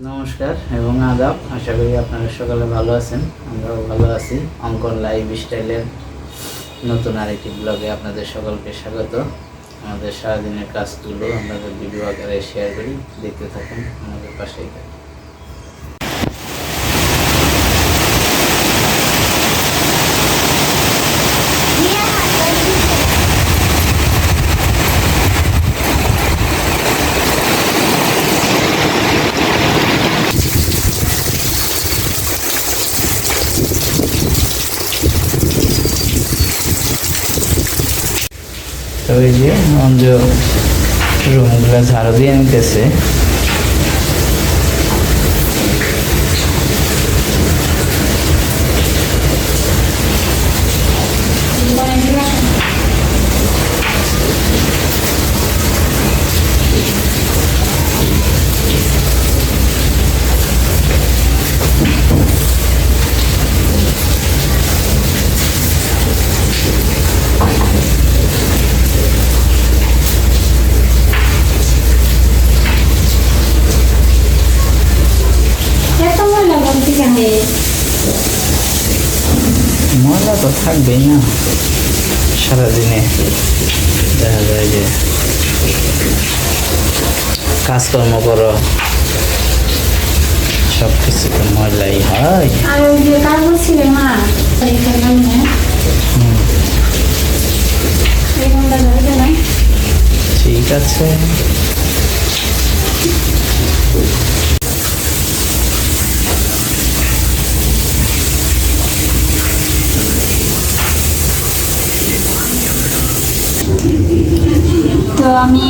নমস্কার এবং আদাব। আশা করি আপনারা সকালে ভালো আছেন। আমরাও ভালো আছি। অঙ্কন লাইফ স্টাইলের নতুন আরেকটি ব্লগে আপনাদের সকলকে স্বাগত। আমাদের সারাদিনের কাজগুলো আপনাদের ভিডিও আকারে শেয়ার করি। দেখতে থাকুন আমাদের পাশেই থাকুন। তো এই যে অঞ্জ রুমগুলো ঝাড়ু দিয়ে নিতেছে এত ময়লা বলতে কেন ময়লা তো থাকবেই না সারাদিনে দেখা যায় যে কাজকর্ম করো সব কিছু তো ময়লাই হয় আর ওই আমি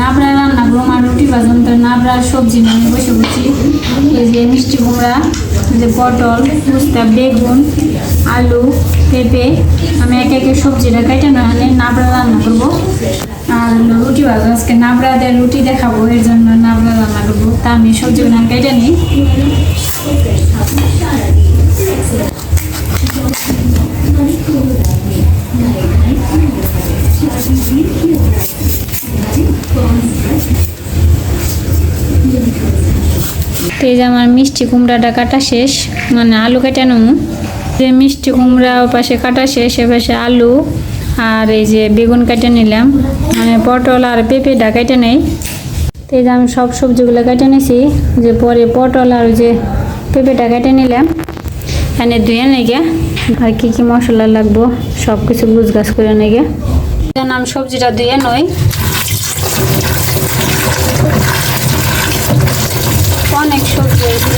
নাবড়া রান্না করব আর রুটি বাজন তো নাবড়ার সবজি নিয়ে বসে বসি। এই যে মিষ্টি কুমড়া যে পটল উস্তা বেগুন, আলু, পেঁপে, আমি একে একে সবজিটা কেটে না আনে নাবড়া রান্না করব। আর রুটি ভাজা আজকে নাবড়া দিয়ে রুটি দেখাবো, এর জন্য নাবড়া রান্না করব। তা আমি সবজিগুলো কেটে নিই। এই যে আমার মিষ্টি কুমড়াটা কাটা শেষ মানে আলু কেটে নেব। যে মিষ্টি কুমড়া পাশে কাটা শেষ, এ পাশে আলু আর এই যে বেগুন কেটে নিলাম। মানে পটল আর পেঁপেটা কেটে নেই। তো এই যে আমি সব সবজিগুলো কেটে নিয়েছি যে পরে পটল আর যে পেঁপেটা কেটে নিলাম। এনে ধুয়ে নেগে, আর কি কি মশলা লাগবো সব কিছু গুছগাছ করে নেগে। আমি সবজিটা ধুয়ে নই। অনেক সবজি আছে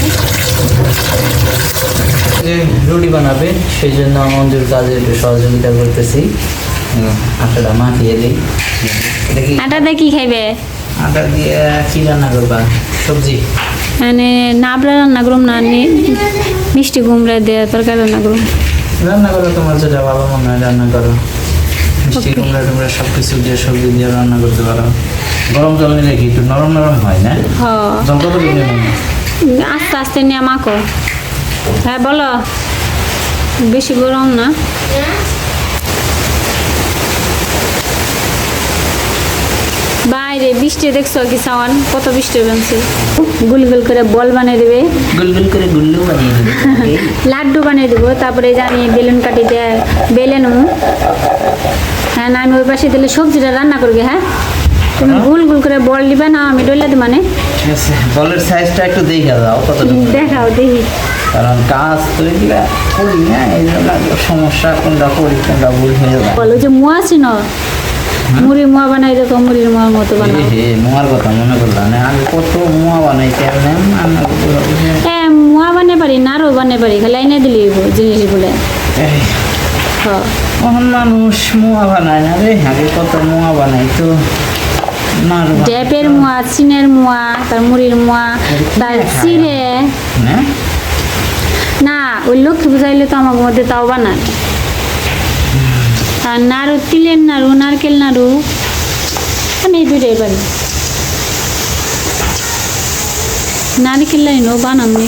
রুটি বানাবে সেই জন্য মঞ্জুর কাজে একটু সহযোগিতা করতেছি। আটাটা মাখিয়ে দিই। এটা কি? আটা দিয়ে কি খাইবে? আটা দিয়ে কি রান্না করবা? সবজি? মানে নাবড়া রান্না করুম না নি মিষ্টি কুমড়া দিয়ে তরকারি রান্না করুম। রান্না করো তোমার যেটা ভালো মনে হয় রান্না করো। মিষ্টি. কুমড়া টুমড়া সব কিছু দিয়ে সবজি দিয়ে রান্না করতে পারো। গরম জল নিলে কি একটু নরম নরম হয় না? জল কত আস্তে আস্তে নিয়ে মাখো। হ্যাঁ বলো। বেশি গরম না। বাইরে বৃষ্টি দেখছ কি সাওয়ান? কত বৃষ্টি বানছে গুল গুল করে বল বানিয়ে দেবে। গুল গুল করে গুল্লু বানিয়ে দেবে। লাড্ডু বানিয়ে দেবো। তারপরে আমি বেলুন কাটি দিয়ে বেলে নেব। হ্যাঁ না আমি ওই পাশে দিলে সবজিটা রান্না করবে হ্যাঁ? তুমি গুল গুল করে বল দিবে না আমি ডলে দিব মানে? বলের সাইজটা একটু দেখে দাও কতটুকু? দেখাও দেখি। কারণ কাজ তো এগুলা করি না এই জন্য সমস্যা কোনটা করি কোনটা ভুল হয়ে যায়। বলো যে মুয়া ছিল? মুড়ি মুয়া বানাই দেখো মুড়ির মুয়ার মতো বানাও। হে মোয়ার কথা মনে করলাম না আমি কত মোয়া বানাই কেমন? হ্যাঁ মুয়া বানাই পারি নাড়ও বানাই পারি খালি এনে দিলি জিনিসগুলো। হ্যাঁ মানুষ মোয়া বানায় না রে আগে কত মোয়া বানাই তো ড্যাপের মুয়া চিনের মুয়া তার মুড়ির মুয়া তার চিড়ে। না। ওই লক্ষ্মী বুঝাইলে তো আমার মধ্যে তাও বানায়। আর নাড়ু তিলের নাড়ু নারকেল নাড়ু। আমি এই দুইটাই পারি নারকেল লাইনও বানামনি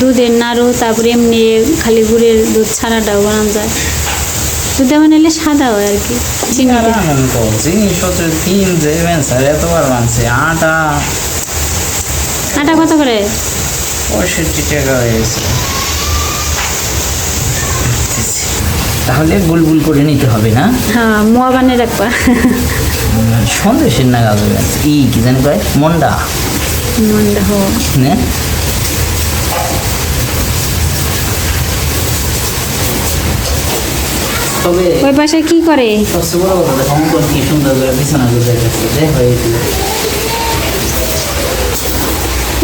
দুধের নাড়ু তারপরে এমনি খালি গুড়ের দুধ ছাড়াটাও বানানো যায়। সাদা হয় আর কি তিন যে এতবার আটা। আটা কত করে? পঁয়ষট্টি টাকা হয়েছে। তাহলে বুলবুল করে নিতে হবে না? হ্যাঁ মোয়া বানিয়ে রাখবা। সন্দেশের না গাছ ই কি জানি কয়? মন্ডা। মন্দ হো নে তবে ওই পাশে কি করে? কি সুন্দর করে বিছানা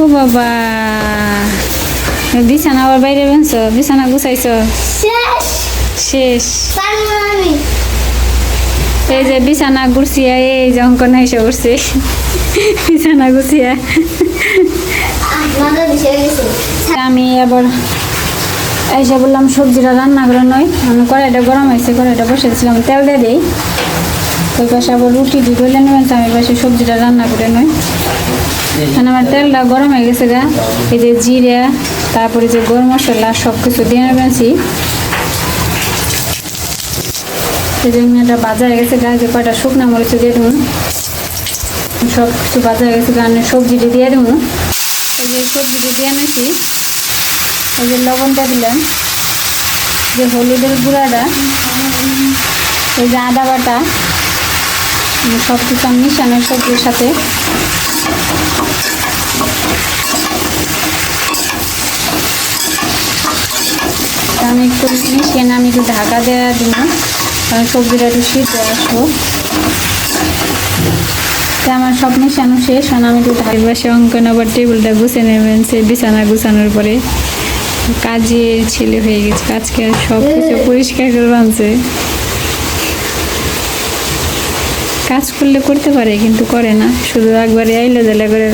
ও বাবা বিছানা আবার বাইরে বেঞ্চ বিছানা গুছাইছ? শেষ। এই যে বিছানা গুছিয়া এই যে অঙ্কন এসে করছে বিছানা গুছিয়া। আমি আবার এসে বললাম সবজিটা রান্না করে নয়। আমি কড়াইটা গরম হয়েছে, কড়াইটা বসেছিলাম তেল দিয়ে দিই। ওই পাশে আবার রুটি দিয়ে গলে নেবেন, তো আমি পাশে সবজিটা রান্না করে নয়। এখানে আমার তেলটা গরম হয়ে গেছে গা। এই যে জিরে, তারপরে যে গরম মশলা সব কিছু দিয়ে নেবেছি এই যে এটা বাজা হয়ে গেছে গা যে কয়টা শুকনো মরিচ দিয়ে দেবো। সব কিছু বাজা হয়ে গেছে গানে সবজিটি দিয়ে দেবো। এই যে সবজিটি দিয়ে নিয়েছি। এই যে লবণটা দিলাম, যে হলুদের গুঁড়াটা, এই যে আদা বাটা সব কিছু আমি মিশানো সবজির সাথে। আমি একটু মিশিয়ে আমি একটু ঢাকা দেওয়া দিব, কারণ সবজিটা একটু সিদ্ধ আসব। তা আমার সব মিশানো শেষ আমি একটু ঢাকা বসে অঙ্কন আবার টেবিলটা গুছিয়ে নেবেন সে বিছানা গুছানোর পরে। কাজের ছেলে হয়ে গেছে। আজকে সব কিছু পরিষ্কার করে আনছে কাজ করলে করতে পারে কিন্তু করে না। শুধু একবারে আইলে জেলা করে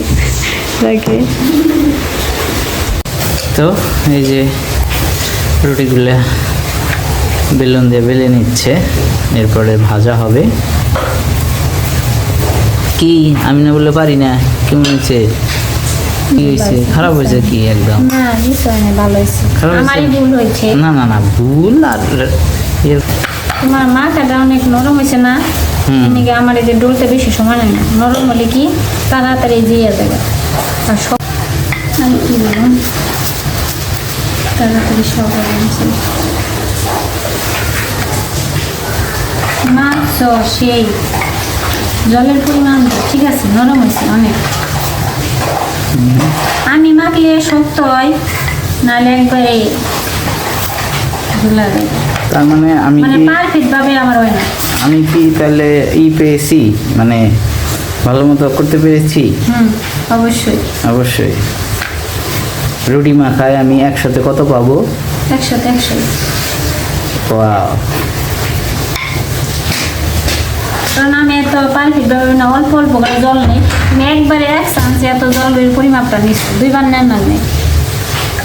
রাখে। তো এই যে রুটিগুলো বেলুন দিয়ে বেলে নিচ্ছে এরপরে ভাজা হবে। কি? আমি না বললে পারি না। কেমন হয়েছে? খারাপ হয়েছে। কি একদম? না বিষয় নেই ভালো হয়েছে। খারাপ হয়েছে? আমারই ভুল হয়েছে। না না না ভুল আর তোমার মাথাটা অনেক নরম হয়েছে না। আমার এই যে বেশি সময় না? নরম হলে কি তাড়াতাড়ি দিয়ে দেবে আর সব আমি কি বলব তাড়াতাড়ি সব গেছে। সেই জলের পরিমাণ ঠিক আছে নরম হয়েছে অনেক। আমি মাখলে শক্ত হয় নাহলে একবারে তার মানে আমি মানে পারফেক্ট ভাবে আমার হয় না। আমি কি তাহলে ই পেয়েছি? মানে ভালো মতো করতে পেরেছি? হুম অবশ্যই। অবশ্যই। রুটি মাখায় আমি একসাথে কত পাবো? একসাথে একসাথে। Wow. কারণ আমি এত পারফেক্ট ভাবে না, অল্প অল্প করে জল নেই। আমি একবারে এক চান্সে এত জলের পরিমাপটা নিচ্ছি দুইবার নেন না নেই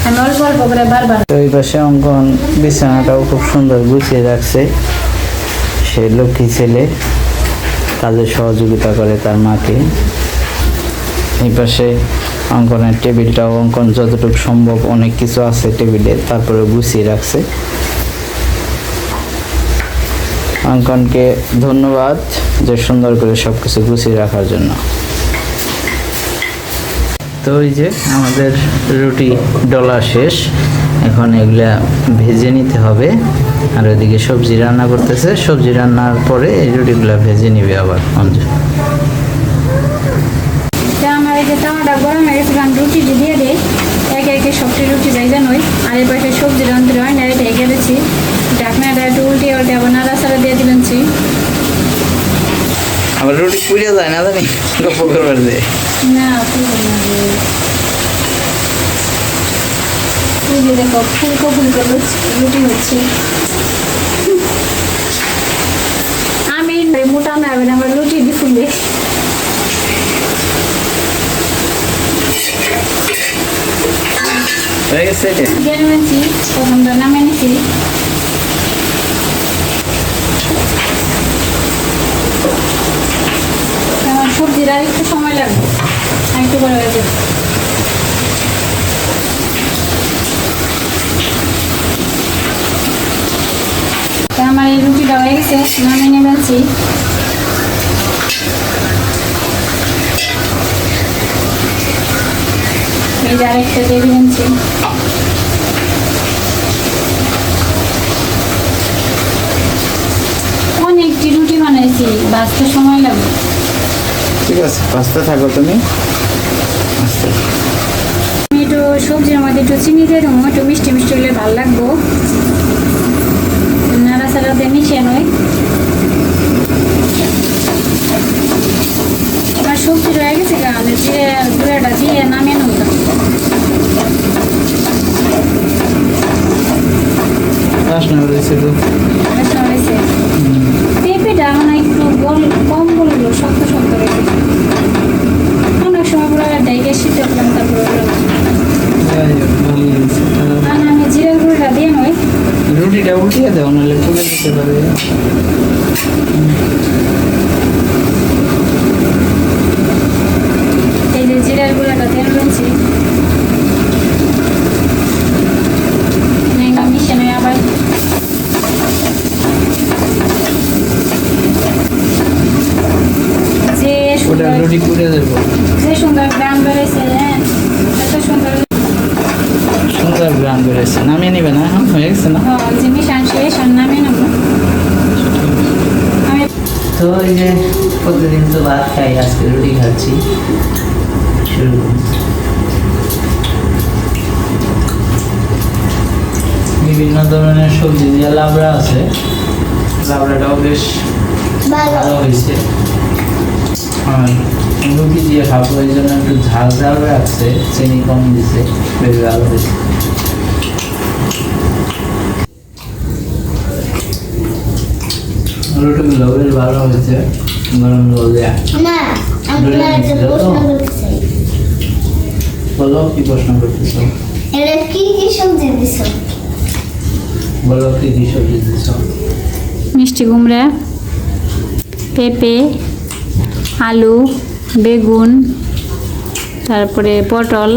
আমি অল্প অল্প করে বারবার এই পাশে অঙ্কন বিছানাটাও খুব সুন্দর গুছিয়ে রাখছে। সে লক্ষ্মী ছেলে কাজে সহযোগিতা করে তার মাকে। এই পাশে অঙ্কনের টেবিলটাও অঙ্কন যতটুকু সম্ভব অনেক কিছু আছে টেবিলে তারপরে গুছিয়ে রাখছে। অঙ্কনকে ধন্যবাদ। যে সুন্দর করে সব কিছু গুছিয়ে রাখার জন্য। তো ওই যে আমাদের রুটি ডলা শেষ। এখন এগুলা ভেজে নিতে হবে। আর ওইদিকে সবজি রান্না করতেছে। সবজি রান্নার পরে এই রুটিগুলা ভেজে নিবে আবার অঞ্জু। তা আমার এই যে গরম রুটি দিয়ে একে একে সবটি রুটি যাই নই। আর এই পাশে সবজি রান্ধতে হয় না এটা এগে দিচ্ছি ঢাকনাটা একটু উল্টে উল্টে আবার নাড়াচাড়া দিয়ে দিবেনছি আবার রুটি পুড়ে যায় না জানি গল্প করবার যে। দেখো ফুলকো ফুলকো রুটি হচ্ছে। আমি মোটা না হবে না আমার রুটি ফুলে। হয়ে গেছে এটা? প্রথমটা নামে নিছি সবজির আর একটু সময় লাগবে। একটু করে হয়ে আমার এই রুটিটা হয়ে গেছে নামে আনছি অনেকটি রুটি বানাইছি, বাঁচতে সময় লাগবে। ঠিক আছে পাঁচটা থাকো তুমি। আমি একটু সবজির মধ্যে একটু চিনি দিয়ে দেবো একটু মিষ্টি মিষ্টি হলে ভালো লাগবো। নাড়াচাড়া দিয়ে মিশিয়ে নয় আমার সবজি রয়ে গেছে কারণে যে গুঁড়াটা দিয়ে নামিয়ে নেব। বাসনা রয়েছে তো। হয়েছে পেঁপেটা মানে একটু গোল কম বলল শক্ত শক্ত। পুরো ডাইকে শীত করলাম তারপরে আমি জিরা গুঁড়োটা দিয়ে নয় রুটিটা উঠিয়ে দেওয়া নাহলে ফুলে যেতে পারে এই যে জিরার গুঁড়াটা দিয়ে রয়েছি মিশে নয় আবার যে ওটা সুন্দর রুটি পুড়ে দেবো যে সুন্দর গ্রাম বেড়েছে হ্যাঁ এত সুন্দর সুন্দর গ্রাম বেড়েছে নামিয়ে নিবে না এখন হয়ে গেছে না হ্যাঁ যে মিশান শেষ আর নামে নেব আমি তো এই যে প্রতিদিন তো ভাত খাই আজকে রুটি খাচ্ছি শুরু করি। বিভিন্ন ধরনের সবজি দিয়ে লাবড়া আছে। লাবড়াটাও বেশ ভালো। হয়েছে। আর রুটি দিয়ে খাব এই জন্য একটু ঝাল ঝাল রাখছে চিনি কম দিছে বেশ ভালো হয়েছে। রুটিগুলো বেশ ভালো হয়েছে। গরম জল দেয়া না আমি তোমার একটা প্রশ্ন করতে চাই বলো কি প্রশ্ন করতেছ এটা কি কি সবজি দিছ বলো কি কি সবজি দিছ মিষ্টি কুমড়া পেঁপে আলু বেগুন তারপরে পটল।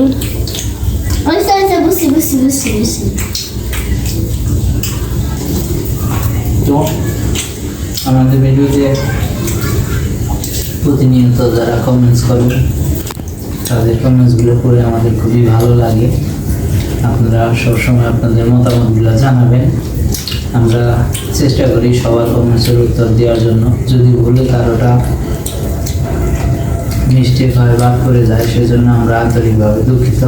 ওই সাইজে বুঝছি বুঝছি বুঝছি বুঝছি তো আমাদের ভিডিওতে প্রতিনিয়ত যারা কমেন্টস করেন তাদের কমেন্টসগুলো পড়ে আমাদের খুবই ভালো লাগে। আপনারা সবসময় আপনাদের মতামতগুলো জানাবেন। আমরা চেষ্টা করি সবার কমেন্টসের উত্তর দেওয়ার জন্য। যদি ভুলে কারোটা মিস্টেক হয়, বাদ করে যায়, সেজন্য আমরা আন্তরিকভাবে দুঃখিত।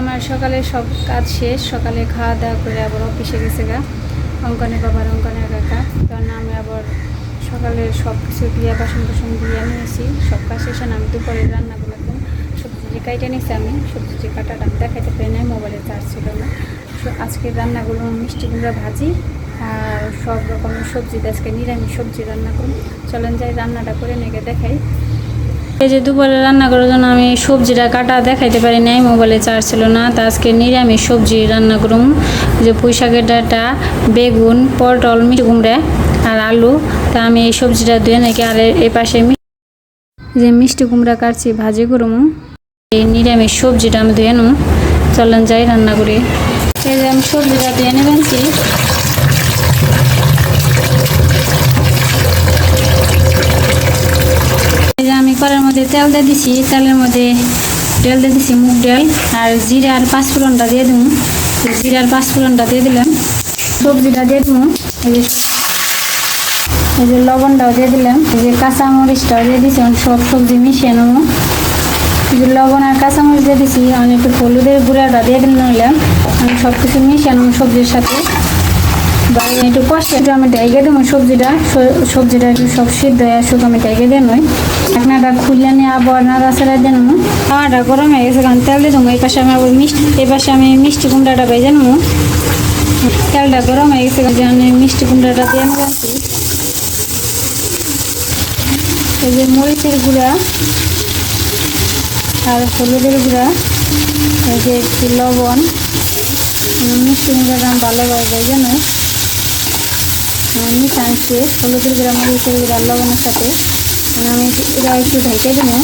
আমার সকালে সব কাজ শেষ। সকালে খাওয়া দাওয়া করে আবার অফিসে গেছে গা। অঙ্কনে বাবার অঙ্কনের কাকা কারণ আমি আবার সকালে সব কিছু দিয়ে বাসন বাসন দিয়ে নিয়েছি। সব কাজ শেষে আমি দুপুরে রান্না করলাম সবজি যে কাইটে নিয়েছি আমি, সবজি কাটাটা আমি দেখাইতে পারি নাই, মোবাইলে চার্জ ছিল না। সো আজকের রান্নাগুলো মিষ্টি কুমড়া ভাজি আর সব রকমের সবজি আজকে নিরামিষ সবজি রান্না করুন চলেন যাই রান্নাটা করে নেগে দেখাই। এই যে দুপুরে রান্না করার জন্য আমি সবজিটা কাটা দেখাইতে পারি নাই, মোবাইলে চার্জ ছিল না, তা আজকে নিরামিষ সবজি রান্না করুম যে পুঁই শাকের ডাঁটা, বেগুন, পটল, মিষ্টি কুমড়া। আর আলু, তা আমি এই সবজিটা ধুয়ে নাকি আর এ- এই পাশে যে মিষ্টি কুমড়া কাটছি, ভাজি করুম। এই নিরামিষ সবজিটা আমি ধুয়ে নেব চলেন যাই রান্না করি। এই যে আমি সবজিটা ধুয়ে নেবেনছি এই যে আমি কড়ার মধ্যে তেল দিয়ে দিছি। তেলের মধ্যে তেল দিয়ে দিছি মুগ ডাল আর জিরা আর পাঁচফোড়নটা দিয়ে দেবো জিরা আর পাঁচফোড়নটা দিয়ে দিলাম। সবজিটা দিয়ে দেবো এই যে লবণটাও দিয়ে দিলাম। এই যে কাঁচামরিচটাও দিয়ে দিছি সব সবজি মিশিয়ে নেব। এই যে লবণ আর কাঁচামরিচ দিয়ে দিছি, আমি একটু হলুদের গুঁড়াটা দিয়ে দিলাম আমি সব কিছু মিশিয়ে নেব সবজির সাথে। বাড়ি একটু কষে একটু আমি ডাইগে দেবো সবজিটা। সবজিটা একটু সব সিদ্ধ হয়ে আসুক, আমি ডাইগে দেন নই। ঢাকনাটা খুললে নিয়ে আবার নাড়া ছাড়া দেন খাওয়াটা গরম হয়ে গেছে, কারণ তেল দিয়ে দেবো এই পাশে আমি আবার মিষ্টি এই পাশে আমি মিষ্টি কুমড়াটা ভেজে নেব। তেলটা গরম হয়ে গেছে, কারণ আমি মিষ্টি কুমড়াটা দিয়ে নেব। এই যে মরিচের গুঁড়া আর হলুদের গুঁড়া, এই যে একটু লবণ মিষ্টি আমি ভালোভাবে ভেজে নেই আমি টানছি হলুদের গুঁড়া, মরিচের গুঁড়া, লবণের সাথে। আমি এটা একটু ঢেকে দেবো।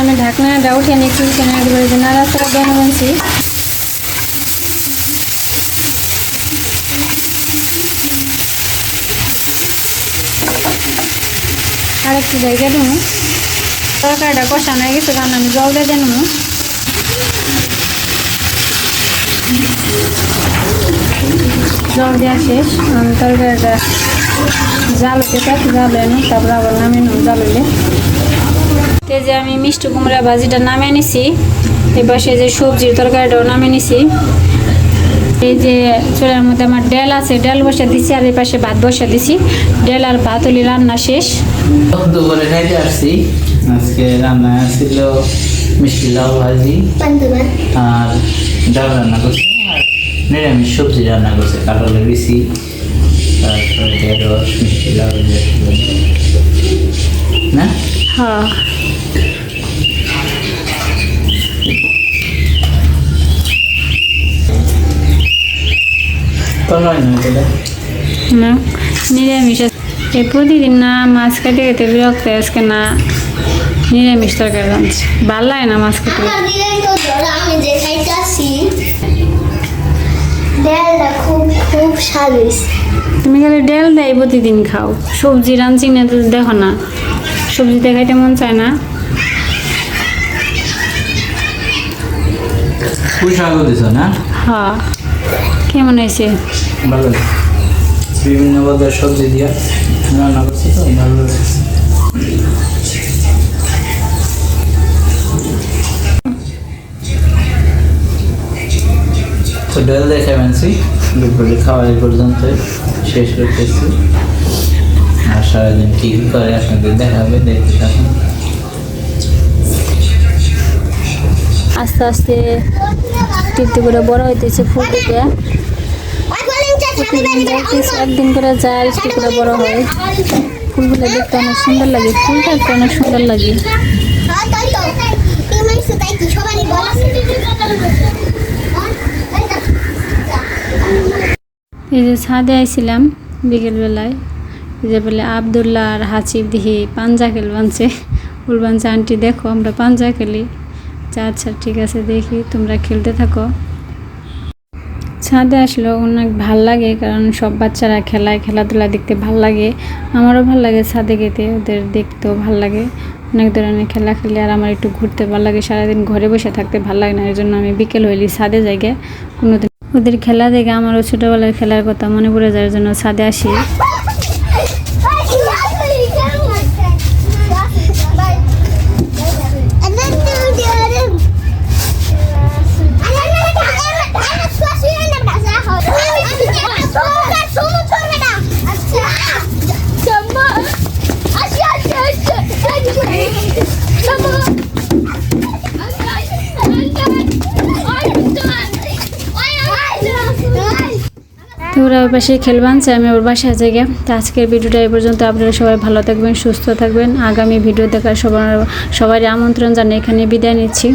আমি ঢাকনাটা উঠে নিয়ে একটু কেনা নাড়াচাড়া দিয়ে নেবেছি আর একটু ঢেকে দেবো তরকারিটা কষানো হয়ে গেছে, কারণ আমি জল দিয়ে দেবো। জল দেওয়া শেষ আমি তরকারিটা জাল হতে জাল এনো তারপর আবার নামিয়ে নেব জাল হইলে। এই যে আমি মিষ্টি কুমড়া ভাজিটা নামিয়ে নিছি, এবার সে যে সবজির তরকারিটাও নামিয়ে নিছি। এই যে চুলার মধ্যে আমার ডেল আছে, ডেল বসা দিছি, আর এই পাশে ভাত বসা দিছি। ডেল আর ভাত হলি রান্না শেষ। দুপুরে খাইতে আসছি। আজকে রান্না ছিল মিষ্টি লাউ ভাজি আর ডাল রান্না করছে আর নিরামিষ সবজি রান্না করছে কাঁঠালের বিচি তারপরে ঢেঁড়স মিষ্টি লাউ না? হ্যাঁ। তো নয় নয় না নিরামিষ আছে। এই প্রতিদিন না মাছ কাটে খেতে বিরক্ত আজকে না নিরামিষ তরকারি রাঁধছি ভালো লাগে না মাছ কাটে তুমি খালি ডাল দেয় প্রতিদিন খাও। সবজি রাঁধছি না তো দেখো না। সবজি দেখাইতে মন চায় না। হ্যাঁ। কেমন হয়েছে? ভালো। লাগে। বিভিন্ন সবজি দিয়ে। তো ডাল দেখে দুপুরে খাওয়া পর্যন্ত শেষ করতেছি। আর সারাদিন কী করে আপনাদের দেখাবে আস্তে আস্তে টিপতে করে বড় হইতেছে ফুল থেকে একদিন করে যায় একটু করে বড় হয় ফুলগুলো দেখতে অনেক সুন্দর লাগে। ফুলটা একটু অনেক সুন্দর লাগে। এই যে ছাদে আইছিলাম বিকেলবেলায়। এই যে বলে আবদুল্লাহ আর হাসিব দিহি পাঞ্জা খেল বানছে। ফুল বানছে, আন্টি দেখো, আমরা পাঞ্জা খেলি। আচ্ছা আচ্ছা ঠিক আছে, দেখি তোমরা খেলতে থাকো। ছাদে আসলে অনেক ভালো লাগে, কারণ সব বাচ্চারা খেলায় খেলাধুলা দেখতে ভালো লাগে। আমারও ভালো লাগে ছাদে গেতে, ওদের দেখতেও ভালো লাগে। অনেক ধরনের খেলা খেলে আর আমার একটু ঘুরতে ভালো লাগে, সারাদিন ঘরে বসে থাকতে ভালো লাগে না এর জন্য আমি বিকেল হইলি ছাদে জায়গায় কোনোদিন ওদের খেলা দেখে আমারও ছোটোবেলার খেলার কথা মনে পড়ে যাওয়ার জন্য ছাদে আসি। তো খেলবান সে পাশে আমি ওর বাসায় আছে গে। তো আজকের ভিডিওটা এই পর্যন্ত। আপনারা সবাই ভালো থাকবেন, সুস্থ থাকবেন। আগামী ভিডিও দেখার সবার, সবারই আমন্ত্রণ জানিয়ে এখানে বিদায় নিচ্ছি।